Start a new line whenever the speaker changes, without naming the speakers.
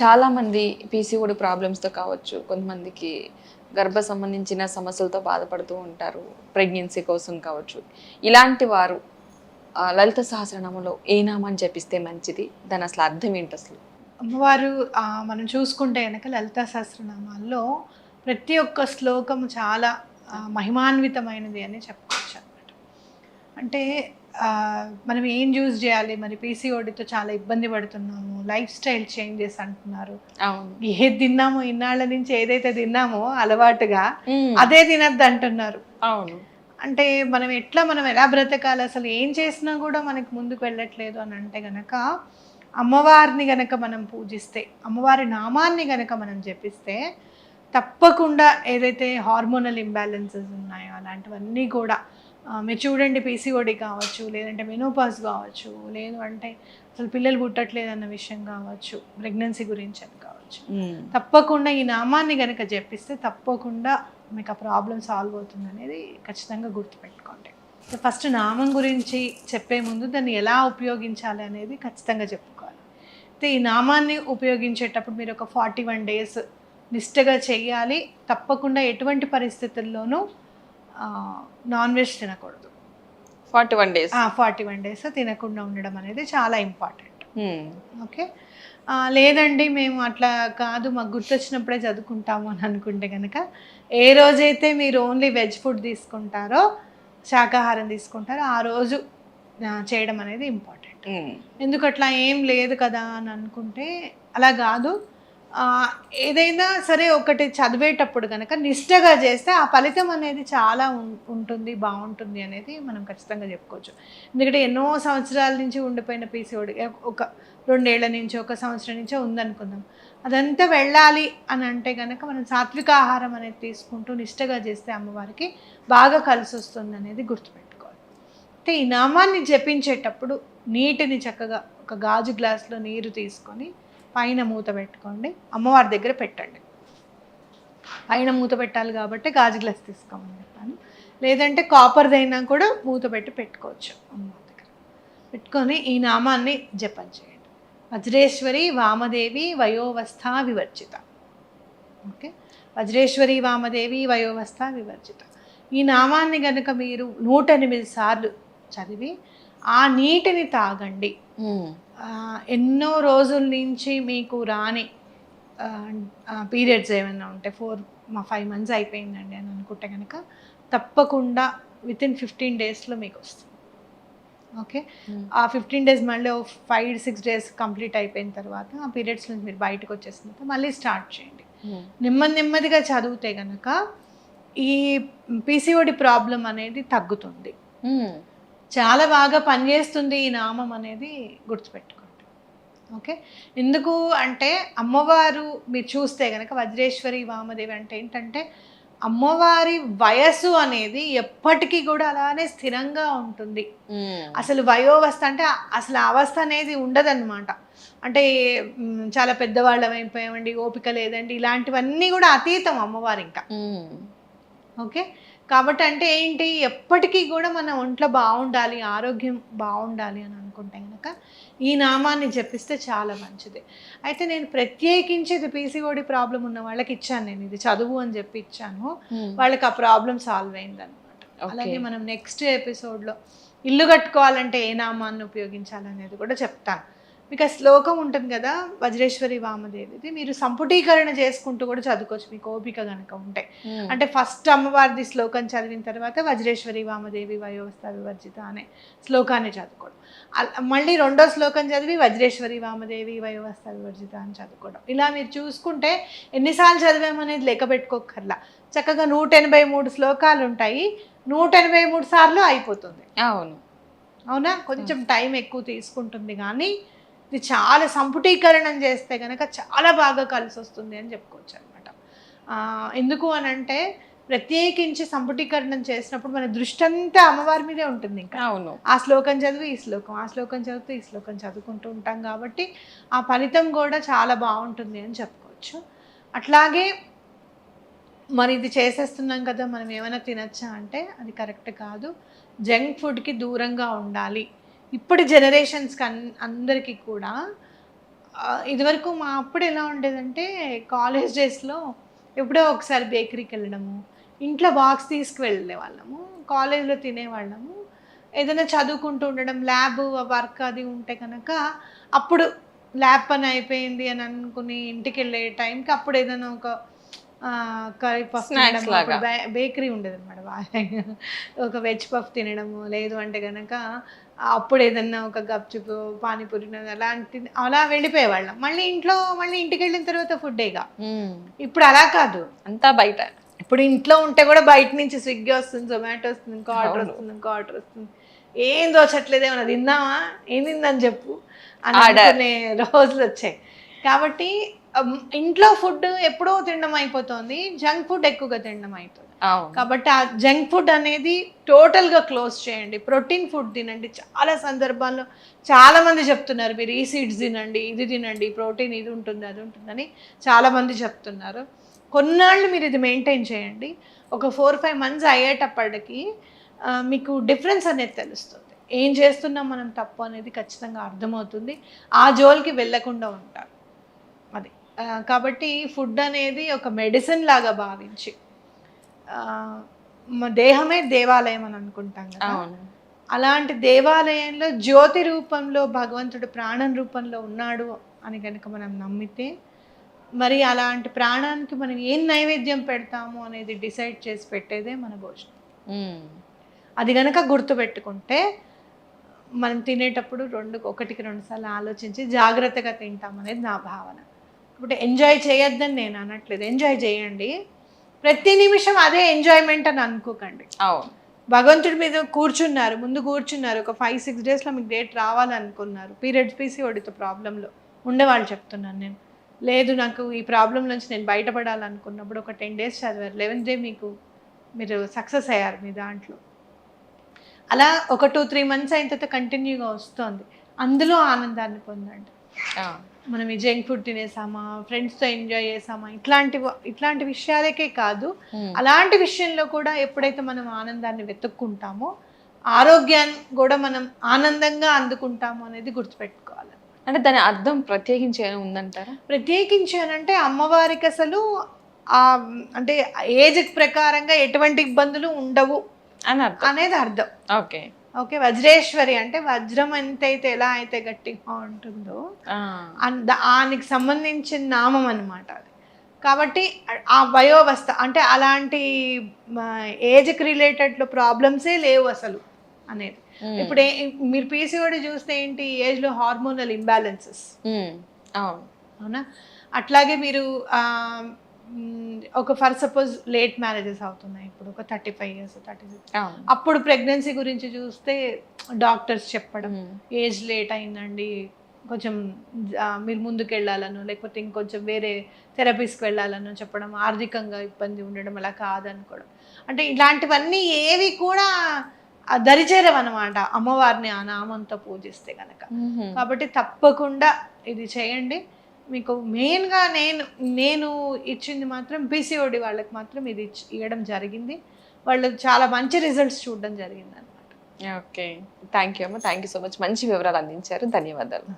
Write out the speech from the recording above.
చాలా మంది పీసీఓడి ప్రాబ్లమ్స్తో కావచ్చు కొంతమందికి గర్భ సంబంధించిన సమస్యలతో బాధపడుతూ ఉంటారు ప్రెగ్నెన్సీ కోసం కావచ్చు. ఇలాంటి వారు లలిత సహస్రనామంలో ఏ నామాన్ని జపిస్తే మంచిది? దాని అసలు అర్థం ఏంటి అసలు?
అమ్మవారు మనం చూసుకుంటే కనుక లలిత సహస్రనామాల్లో ప్రతి ఒక్క శ్లోకం చాలా మహిమాన్వితమైనది అని చెప్పుకోవచ్చు అనమాట అంటే మనం ఏం యూజ్ చేయాలి? మరి పీసీఓడితో చాలా ఇబ్బంది పడుతున్నాము. లైఫ్ స్టైల్ చేంజెస్ అంటున్నారు. ఏది తిన్నామో ఇన్నాళ్ళ నుంచి ఏదైతే తిన్నామో అలవాటుగా అదే తినద్దు అంటున్నారు.
అవును.
అంటే మనం ఎట్లా మనం ఎలా బ్రతకాలి? అసలు ఏం చేసినా కూడా మనకి ముందుకు వెళ్ళట్లేదు అని అంటే గనక అమ్మవారిని గనక మనం పూజిస్తే అమ్మవారి నామాన్ని గనక మనం జపిస్తే తప్పకుండా ఏదైతే హార్మోనల్ ఇంబ్యాలెన్సెస్ ఉన్నాయో అలాంటివన్నీ కూడా మీరు చూడండి పీసీఓడి కావచ్చు లేదంటే మెనోపాస్ కావచ్చు లేదు అంటే అసలు పిల్లలు పుట్టట్లేదు అన్న విషయం కావచ్చు ప్రెగ్నెన్సీ గురించి అని కావచ్చు. తప్పకుండా ఈ నామాన్ని కనుక జపిస్తే తప్పకుండా మీకు ఆ ప్రాబ్లం సాల్వ్ అవుతుంది అనేది ఖచ్చితంగా గుర్తుపెట్టుకోండి. సో ఫస్ట్ నామం గురించి చెప్పే ముందు దాన్ని ఎలా ఉపయోగించాలి అనేది ఖచ్చితంగా చెప్పుకోవాలి. అయితే ఈ నామాన్ని ఉపయోగించేటప్పుడు మీరు ఒక ఫార్టీ వన్ డేస్ నిష్టగా చేయాలి. తప్పకుండా ఎటువంటి పరిస్థితుల్లోనూ నాన్ వెజ్ తినకూడదు.
Forty one days?
Forty one days తినకుండా ఉండడం అనేది చాలా ఇంపార్టెంట్. ఓకే? లేదండి మేము అట్లా కాదు మాకు గుర్తొచ్చినప్పుడే చదువుకుంటాము అని అనుకుంటే కనుక ఏ రోజైతే మీరు ఓన్లీ వెజ్ ఫుడ్ తీసుకుంటారో శాకాహారం తీసుకుంటారో ఆ రోజు చేయడం అనేది ఇంపార్టెంట్. ఎందుకు అట్లా ఏం లేదు కదా అని అనుకుంటే అలా కాదు. ఏదైనా సరే ఒకటి చదివేటప్పుడు కనుక నిష్టగా చేస్తే ఆ ఫలితం అనేది చాలా ఉం- ఉంటుంది బాగుంటుంది అనేది మనం ఖచ్చితంగా చెప్పుకోవచ్చు. ఎందుకంటే ఎన్నో సంవత్సరాల నుంచి ఉండిపోయిన పీసీఓడి ఒక రెండేళ్ళ నుంచి ఒక సంవత్సరం నుంచో ఉందనుకుందాం. అదంతా వెళ్ళాలి అని అంటే కనుక మనం సాత్విక ఆహారం అనేది తీసుకుంటూ నిష్టగా చేస్తే అమ్మవారికి బాగా కలిసి వస్తుంది అనేది గుర్తుపెట్టుకోవాలి. అయితే ఈ నామాన్ని జపించేటప్పుడు నీటిని చక్కగా ఒక గాజు గ్లాస్లో నీరు తీసుకొని పైన మూత పెట్టుకోండి. అమ్మవారి దగ్గర పెట్టండి. పైన మూత పెట్టాలి కాబట్టి గాజు గ్లాస్ తీసుకోమని చెప్పాను. లేదంటే కాపర్దైనా కూడా మూత పెట్టి పెట్టుకోవచ్చు అమ్మవారి దగ్గర. పెట్టుకొని ఈ నామాన్ని జపం చేయండి. వజ్రేశ్వరి వామదేవి వయోవస్థ వివర్జిత. ఓకే? వజ్రేశ్వరి వామదేవి వయోవస్థ వివర్జిత. ఈ నామాన్ని కనుక మీరు నూట ఎనిమిది సార్లు చదివి ఆ నీటిని తాగండి. ఎన్నో రోజుల నుంచి మీకు రాని పీరియడ్స్ ఏమైనా ఉంటే ఫోర్ మా ఫైవ్ మంత్స్ అయిపోయిందండి అని అనుకుంటే కనుక తప్పకుండా విత్ ఇన్ ఫిఫ్టీన్ డేస్లో మీకు వస్తుంది ఓకే
Hmm.
ఆ ఫిఫ్టీన్ డేస్ మళ్ళీ ఫైవ్ సిక్స్ డేస్ కంప్లీట్ అయిపోయిన తర్వాత ఆ పీరియడ్స్ నుంచి మీరు బయటకు వచ్చేసిన తర్వాత మళ్ళీ స్టార్ట్ చేయండి
ఉమ్.
నెమ్మది నెమ్మదిగా చదివితే కనుక ఈ పీసీఓడి ప్రాబ్లం అనేది తగ్గుతుంది
ఉమ్.
చాలా బాగా పనిచేస్తుంది ఈ నామం అనేది గుర్తుపెట్టుకోండి. ఓకే? ఎందుకు అంటే అమ్మవారు మీరు చూస్తే కనుక వజ్రేశ్వరి వామదేవి అంటే ఏంటంటే అమ్మవారి వయస్సు అనేది ఎప్పటికీ కూడా అలానే స్థిరంగా ఉంటుంది. అసలు వయోవస్థ అంటే అసలు అవస్థ అనేది ఉండదన్నమాట. అంటే చాలా పెద్దవాళ్ళం అయిపోయామండి ఓపిక లేదండి ఇలాంటివన్నీ కూడా అతీతం అమ్మవారు ఇంకా. ఓకే? కాబట్టి అంటే ఏంటి? ఎప్పటికీ కూడా మన ఒంట్లో బాగుండాలి ఆరోగ్యం బాగుండాలి అని అనుకుంటే కనుక ఈ నామాన్ని జపిస్తే చాలా మంచిది. అయితే నేను ప్రత్యేకించి ఇది పీసీఓడి ప్రాబ్లం ఉన్న వాళ్ళకి ఇచ్చాను నేను. ఇది చదువు అని చెప్పి ఇచ్చాను. వాళ్ళకి ఆ ప్రాబ్లం సాల్వ్ అయిందనమాట. అలాగే మనం నెక్స్ట్ ఎపిసోడ్లో ఇల్లు కట్టుకోవాలంటే ఏ నామాన్ని ఉపయోగించాలనేది కూడా చెప్తాను. మీకు ఆ శ్లోకం ఉంటుంది కదా వజ్రేశ్వరి వామదేవిది మీరు సంపుటీకరణ చేసుకుంటూ కూడా చదువుకోవచ్చు మీకు ఓపిక కనుక ఉంటే.
ఉమ్.
అంటే ఫస్ట్ అమ్మవారిది శ్లోకం చదివిన తర్వాత వజ్రేశ్వరి వామదేవి వయోవస్థ వివర్జిత అనే శ్లోకాన్ని చదువుకోవడం. మళ్ళీ రెండో శ్లోకం చదివి వజ్రేశ్వరి వామదేవి వయోవస్థ వివర్జిత అని చదువుకోవడం. ఇలా మీరు చూసుకుంటే ఎన్నిసార్లు చదివామనేది లెక్క పెట్టుకోకర్లా చక్కగా నూట ఎనభై మూడు శ్లోకాలు ఉంటాయి. నూట ఎనభై మూడు సార్లు అయిపోతుంది.
అవును.
అవునా? కొంచెం టైం ఎక్కువ తీసుకుంటుంది కానీ ఇది చాలా సంపుటీకరణం చేస్తే కనుక చాలా బాగా కలిసి వస్తుంది అని చెప్పుకోవచ్చు అనమాట ఎందుకు అని అంటే ప్రత్యేకించి సంపుటీకరణం చేసినప్పుడు మన దృష్టి అంతా అమ్మవారి మీదే ఉంటుంది ఇంకా.
అవును.
ఆ శ్లోకం చదివి ఈ శ్లోకం ఆ శ్లోకం చదివితే ఈ శ్లోకం చదువుకుంటూ ఉంటాం కాబట్టి ఆ ఫలితం కూడా చాలా బాగుంటుంది అని చెప్పుకోవచ్చు. అట్లాగే మరి ఇది చేసేస్తున్నాం కదా మనం ఏమైనా తినచ్చా అంటే అది కరెక్ట్ కాదు. జంక్ ఫుడ్కి దూరంగా ఉండాలి. ఇప్పటి జనరేషన్స్కి అన్ అందరికీ కూడా ఇదివరకు మా అప్పుడు ఎలా ఉండేదంటే కాలేజ్ డేస్లో ఎప్పుడో ఒకసారి బేకరీకి వెళ్ళడము ఇంట్లో బాక్స్ తీసుకువెళ్ళే వాళ్ళము కాలేజ్లో తినేవాళ్ళము ఏదైనా చదువుకుంటూ ఉండడం ల్యాబ్ వర్క్ అది ఉంటే కనుక అప్పుడు ల్యాబ్ పని అయిపోయింది అని అనుకుని ఇంటికి వెళ్ళే టైంకి అప్పుడు ఏదైనా ఒక కర్రీ పఫ్. బేకరీ ఉండేది అనమాట ఒక వెజ్ పఫ్ తినడము లేదు అంటే కనుక అప్పుడు ఏదన్నా ఒక గప్చుపు పానీపూరి అలాంటి అలా వెళ్ళిపోయేవాళ్ళం. మళ్ళీ ఇంట్లో మళ్ళీ ఇంటికి వెళ్ళిన తర్వాత
మ్మ్.
ఇప్పుడు అలా కాదు.
అంతా బయట.
ఇప్పుడు ఇంట్లో ఉంటే కూడా బయట నుంచి స్విగ్గీ వస్తుంది జొమాటో వస్తుంది ఇంకో ఆర్డర్. వస్తుంది ఇంకో ఆర్డర్ వస్తుంది. ఏం దోచట్లేదు ఏమన్నా తిన్నావా ఏం తిందని చెప్పు అని రోజులు వచ్చాయి. కాబట్టి ఇంట్లో ఫుడ్ ఎప్పుడో తినడం అయిపోతుంది జంక్ ఫుడ్ ఎక్కువగా తినడం అవుతుంది
అవును.
కాబట్టి ఆ జంక్ ఫుడ్ అనేది టోటల్గా క్లోజ్ చేయండి. ప్రోటీన్ ఫుడ్ తినండి. చాలా సందర్భాల్లో చాలా మంది చెప్తున్నారు మీరు ఈ సీడ్స్ తినండి ఇది తినండి ప్రోటీన్ ఇది ఉంటుంది అది ఉంటుందని చాలా మంది చెప్తున్నారు. కొన్నాళ్ళు మీరు ఇది మెయింటైన్ చేయండి. ఒక ఫోర్ ఫైవ్ మంత్స్ అయ్యేటప్పటికి మీకు డిఫరెన్స్ అనేది తెలుస్తుంది. ఏం చేస్తున్నాం మనం తప్పు అనేది ఖచ్చితంగా అర్థమవుతుంది. ఆ జోలికి వెళ్ళకుండా ఉంటారు. కాబట్టి ఫుడ్ అనేది ఒక మెడిసిన్ లాగా భావించి దేహమే దేవాలయం అని అనుకుంటాం కదా. అలాంటి దేవాలయంలో జ్యోతి రూపంలో భగవంతుడు ప్రాణం రూపంలో ఉన్నాడు అని కనుక మనం నమ్మితే మరి అలాంటి ప్రాణానికి మనం ఏం నైవేద్యం పెడతాము అనేది డిసైడ్ చేసి పెట్టేదే మన భోజనం. అది కనుక గుర్తుపెట్టుకుంటే మనం తినేటప్పుడు రెండు ఒకటికి రెండు సార్లు ఆలోచించి జాగ్రత్తగా తింటాం అనేది నా భావన. ఇప్పుడు ఎంజాయ్ చేయొద్దని నేను అనట్లేదు. ఎంజాయ్ చేయండి. ప్రతి నిమిషం అదే ఎంజాయ్మెంట్ అని అనుకోకండి.
అవును.
భగవంతుడి మీద కూర్చున్నారు ముందు కూర్చున్నారు. ఒక ఫైవ్ సిక్స్ డేస్లో మీకు డేట్ రావాలనుకున్నారు. పీరియడ్స్ పీసీఓడితో ప్రాబ్లంలో ఉండేవాళ్ళు చెప్తున్నాను నేను. లేదు నాకు ఈ ప్రాబ్లం నుంచి నేను బయటపడాలనుకున్నప్పుడు ఒక టెన్ డేస్ చదివారు. లెవెన్త్ డే మీకు మీరు సక్సెస్ అయ్యారు మీ దాంట్లో. అలా ఒక టూ త్రీ మంత్స్ అయిన తర్వాత కంటిన్యూగా వస్తుంది. అందులో ఆనందాన్ని పొందండి. మనం ఈ జంక్ ఫుడ్ తినేసామా ఫ్రెండ్స్తో ఎంజాయ్ చేసామా ఇట్లాంటి ఇట్లాంటి విషయాలకే కాదు.
మ్మ్.
అలాంటి విషయంలో కూడా ఎప్పుడైతే మనం ఆనందాన్ని వెతుక్కుంటామో ఆరోగ్యాన్ని కూడా మనం ఆనందంగా అందుకుంటాము అనేది గుర్తుపెట్టుకోవాలి.
అంటే దాని అర్థం ప్రత్యేకించి ఉందంటారా?
ప్రత్యేకించి అంటే అమ్మవారికి అసలు ఆ అంటే ఏజ్ ప్రకారంగా ఎటువంటి ఇబ్బందులు ఉండవు
అని అర్థం.
అనేది అర్థం.
ఓకే.
ఓకే వజ్రేశ్వరి అంటే వజ్రం ఎంతైతే ఎలా అయితే గట్టిగా ఉంటుందో
ఆ.
అన్- ద- ఆనికి సంబంధించిన నామం అన్నమాట అది కాబట్టి ఆ వయోవస్థ అంటే అలాంటి ఏజ్కి రిలేటెడ్ ప్రాబ్లమ్సే లేవు అసలు అనేది. ఇప్పుడు మీరు పీసీఓడి చూస్తే ఏంటి ఏజ్లో హార్మోనల్ ఇంబ్యాలెన్సెస్.
అవును
అవునా అట్లాగే మీరు ఒక ఫర్ సపోజ్ లేట్ మ్యారేజెస్ అవుతున్నాయి. ఇప్పుడు ఒక thirty five years thirty six. అప్పుడు ప్రెగ్నెన్సీ గురించి చూస్తే డాక్టర్స్ చెప్పడం. ఏజ్ లేట్ అయిందండి కొంచెం మీరు ముందుకు వెళ్ళాలను లేకపోతే ఇంకొంచెం వేరే థెరపీస్కి వెళ్ళాలను చెప్పడం ఆర్థికంగా ఇబ్బంది ఉండడం అలా కాదనుకోవడం. అంటే ఇలాంటివన్నీ ఏవి కూడా దరిచేరవన్నమాట. అమ్మవారిని ఆ నామంతో పూజిస్తే కనుక. కాబట్టి తప్పకుండా ఇది చేయండి. మీకు మెయిన్గా నేను నేను ఇచ్చింది మాత్రం పీసీఓడి వాళ్ళకి మాత్రం ఇది ఇవ్వడం జరిగింది. వాళ్ళు చాలా మంచి రిజల్ట్స్ చూడడం జరిగింది అనమాట
ఓకే. థ్యాంక్ యూ అమ్మ. Thank you so much. మంచి వివరాలు అందించారు. ధన్యవాదాలు.